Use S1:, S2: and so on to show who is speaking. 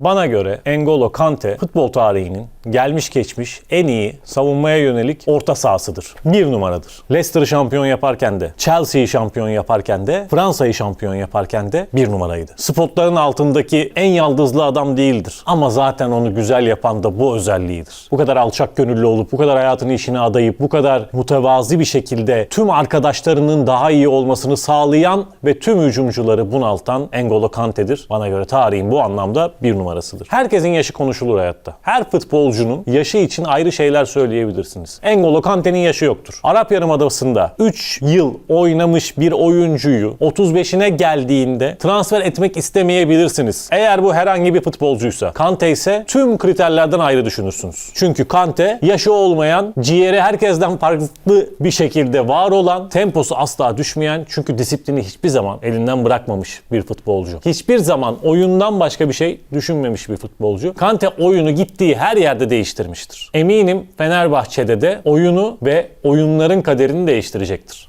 S1: Bana göre N'Golo Kante futbol tarihinin gelmiş geçmiş en iyi savunmaya yönelik orta sahasıdır. Bir numaradır. Leicester'ı şampiyon yaparken de, Chelsea'yi şampiyon yaparken de, Fransa'yı şampiyon yaparken de bir numaraydı. Spotların altındaki en yaldızlı adam değildir. Ama zaten onu güzel yapan da bu özelliğidir. Bu kadar alçak gönüllü olup, bu kadar hayatını işine adayıp, bu kadar mütevazi bir şekilde tüm arkadaşlarının daha iyi olmasını sağlayan ve tüm hücumcuları bunaltan N'Golo Kante'dir. Bana göre tarihin bu anlamda bir numarasıdır. Herkesin yaşı konuşulur hayatta. Her futbolcunun yaşı için ayrı şeyler söyleyebilirsiniz. N'Golo Kante'nin yaşı yoktur. Arap Yarımadası'nda 3 yıl oynamış bir oyuncuyu 35'ine geldiğinde transfer etmek istemeyebilirsiniz. Eğer bu herhangi bir futbolcuysa. Kante ise tüm kriterlerden ayrı düşünürsünüz. Çünkü Kante yaşı olmayan, ciğeri herkesten farklı bir şekilde var olan, temposu asla düşmeyen çünkü disiplini hiçbir zaman elinden bırakmamış bir futbolcu. Hiçbir zaman oyundan başka bir şey düşünmemiş bir futbolcu. Kante oyunu gittiği her yerde değiştirmiştir. Eminim Fenerbahçe'de de oyunu ve oyunların kaderini değiştirecektir.